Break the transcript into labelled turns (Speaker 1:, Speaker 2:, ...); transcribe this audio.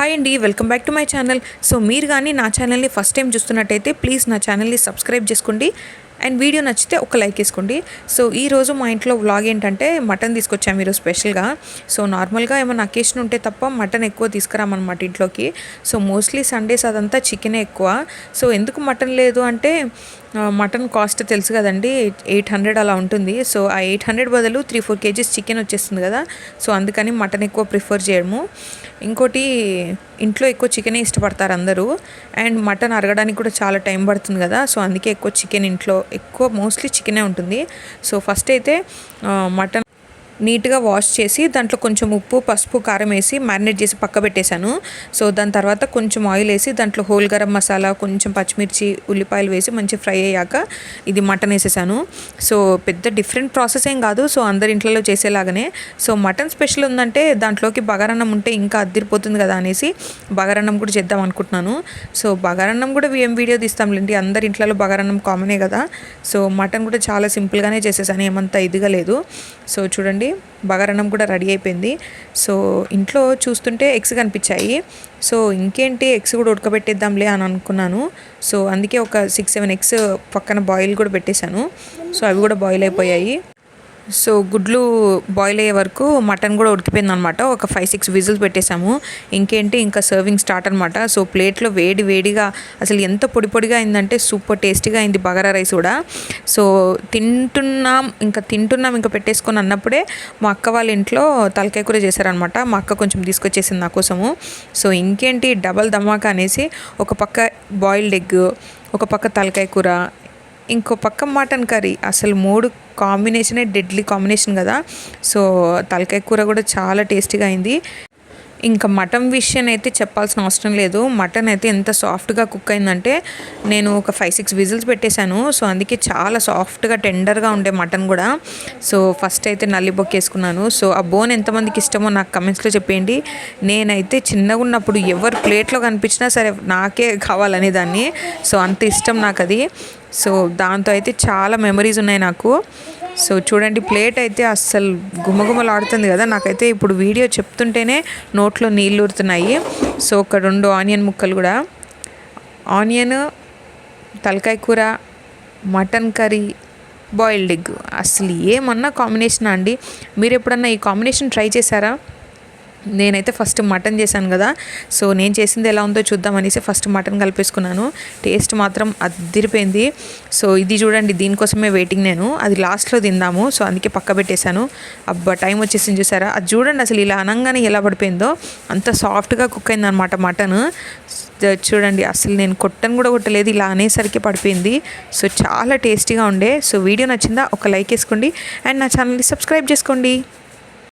Speaker 1: Hi అండి welcome back to my channel. So మీరు కానీ నా ఛానల్ని ఫస్ట్ టైం చూస్తున్నట్టయితే ప్లీజ్ నా ఛానల్ని సబ్స్క్రైబ్ చేసుకోండి. అండ్ వీడియో నచ్చితే ఒక లైక్ వేసుకోండి. సో ఈ రోజు మా ఇంట్లో వ్లాగ్ ఏంటంటే మటన్ తీసుకొచ్చాము ఈరోజు స్పెషల్గా. సో నార్మల్గా ఏమైనా అకేషన్ ఉంటే తప్ప మటన్ ఎక్కువ తీసుకురామన్నమాట ఇంట్లోకి. సో మోస్ట్లీ సండేస్ అదంతా చికెనే ఎక్కువ. సో ఎందుకు మటన్ లేదు అంటే మటన్ కాస్ట్ తెలుసు కదండి ఎయిట్ హండ్రెడ్ అలా ఉంటుంది. సో ఆ ఎయిట్ హండ్రెడ్ బదులు త్రీ ఫోర్ కేజీస్ చికెన్ వచ్చేస్తుంది కదా. సో అందుకని మటన్ ఎక్కువ ప్రిఫర్ చేయడము ఇంకోటి ఇంట్లో ఎక్కువ చికెనే ఇష్టపడతారు అందరూ. అండ్ మటన్ అరగడానికి కూడా చాలా టైం పడుతుంది కదా సో అందుకే ఎక్కువ చికెన్ ఇంట్లో ఎక్కువ మోస్ట్లీ చికెనే ఉంటుంది. సో ఫస్ట్ అయితే మటన్ నీట్గా వాష్ చేసి దాంట్లో కొంచెం ఉప్పు పసుపు కారం వేసి మ్యారినేట్ చేసి పక్క పెట్టేశాను. సో దాని తర్వాత కొంచెం ఆయిల్ వేసి దాంట్లో హోల్ గరం మసాలా కొంచెం పచ్చిమిర్చి ఉల్లిపాయలు వేసి మంచి ఫ్రై అయ్యాక ఇది మటన్ వేసేసాను. సో పెద్ద డిఫరెంట్ ప్రాసెస్ ఏం కాదు. సో అందరి ఇంట్లో చేసేలాగానే. సో మటన్ స్పెషల్ ఉందంటే దాంట్లోకి బగారన్నం ఉంటే ఇంకా అద్దరిపోతుంది కదా అనేసి బగారన్నం కూడా చేద్దాం అనుకుంటున్నాను. సో బగారన్నం కూడా ఏం వీడియో తీస్తాంలేండి. అందరి ఇంట్లో బగారన్నం కామనే కదా. సో మటన్ కూడా చాలా సింపుల్గానే చేసేసాను. ఏమంత ఇదిగా లేదు. సో చూడండి. బగారన్నం కూడా రెడీ అయిపోయింది. సో ఇంట్లో చూస్తుంటే ఎగ్స్ కనిపించాయి. సో ఇంకేంటి ఎగ్స్ కూడా ఉడకబెట్టేద్దాంలే అని అనుకున్నాను. సో అందుకే ఒక సిక్స్ సెవెన్ ఎగ్స్ పక్కన బాయిల్ కూడా పెట్టేశాను. సో అవి కూడా బాయిల్ అయిపోయాయి. సో గుడ్లు బాయిల్ అయ్యే వరకు మటన్ కూడా ఉడికిపోయింది అనమాట ఒక ఫైవ్ సిక్స్ విజిల్స్ పెట్టేశాము. ఇంకేంటి ఇంకా సర్వింగ్ స్టార్ట్ అనమాట. సో ప్లేట్లో వేడి వేడిగా అసలు ఎంత పొడి పొడిగా అయిందంటే సూపర్ టేస్టీగా అయింది బగారా రైస్ కూడా. సో తింటున్నాం ఇంకా తింటున్నాం ఇంకా పెట్టేసుకొని అన్నప్పుడే మా అక్క వాళ్ళ ఇంట్లో తలకాయ కూర చేశారనమాట. మా అక్క కొంచెం తీసుకొచ్చేసింది నా కోసము. సో ఇంకేంటి డబల్ ధమాకా అనేసి ఒక పక్క బాయిల్డ్ ఎగ్ ఒక పక్క తలకాయ కూర ఇంకో పక్క మటన్ కర్రీ. అసలు మూడు కాంబినేషనే డెడ్లీ కాంబినేషన్ కదా. సో తలకాయ కూర కూడా చాలా టేస్టీగా అయింది. ఇంకా మటన్ విషయం అయితే చెప్పాల్సిన అవసరం లేదు. మటన్ అయితే ఎంత సాఫ్ట్గా కుక్ అయిందంటే నేను ఒక ఫైవ్ సిక్స్ విజిల్స్ పెట్టేశాను. సో అందుకే చాలా సాఫ్ట్గా టెండర్గా ఉండే మటన్ కూడా. సో ఫస్ట్ అయితే నల్లి బొక్క వేసుకున్నాను. సో ఆ బోన్ ఎంతమందికి ఇష్టమో నాకు కమెంట్స్లో చెప్పేయండి. నేనైతే చిన్నగా ఉన్నప్పుడు ఎవరు ప్లేట్లో కనిపించినా సరే నాకే కావాలనే దాన్ని. సో అంత ఇష్టం నాకు అది సో దాంతో అయితే చాలా మెమరీస్ ఉన్నాయి నాకు. సో చూడండి ప్లేట్ అయితే అస్సలు గుమగుమలాడుతుంది కదా. నాకైతే ఇప్పుడు వీడియో చెప్తుంటేనే నోట్లో నీళ్ళు ఊరుతున్నాయి. సో ఒక రెండు ఆనియన్ ముక్కలు కూడా. ఆనియన్ తలకాయ కూర మటన్ కర్రీ బాయిల్డ్ ఎగ్. అసలు ఏమన్నా కాంబినేషన్ అండి? మీరు ఎప్పుడన్నా ఈ కాంబినేషన్ ట్రై చేశారా? నేనైతే ఫస్ట్ మటన్ చేశాను కదా. సో నేను చేసింది ఎలా ఉందో చూద్దాం అనేసి ఫస్ట్ మటన్ కలిపేసుకున్నాను. టేస్ట్ మాత్రం అదిరిపోయింది. సో ఇది చూడండి దీనికోసమే వెయిటింగ్ నేను. అది లాస్ట్లో తిందాము. సో అందుకే పక్క పెట్టేశాను. అబ్బా టైం వచ్చేసింది చూసారా? అది చూడండి అసలు ఇలా అనగానే ఎలా పడిపోయిందో. అంత సాఫ్ట్గా కుక్ అయింది అనమాట మటన్ చూడండి అసలు నేను కొట్టను కూడా కొట్టలేదు. ఇలా అనేసరికి పడిపోయింది. సో చాలా టేస్టీగా ఉండే. సో వీడియో నచ్చిందా ఒక లైక్ వేసుకోండి. అండ్ నా ఛానల్ని సబ్స్క్రైబ్ చేసుకోండి.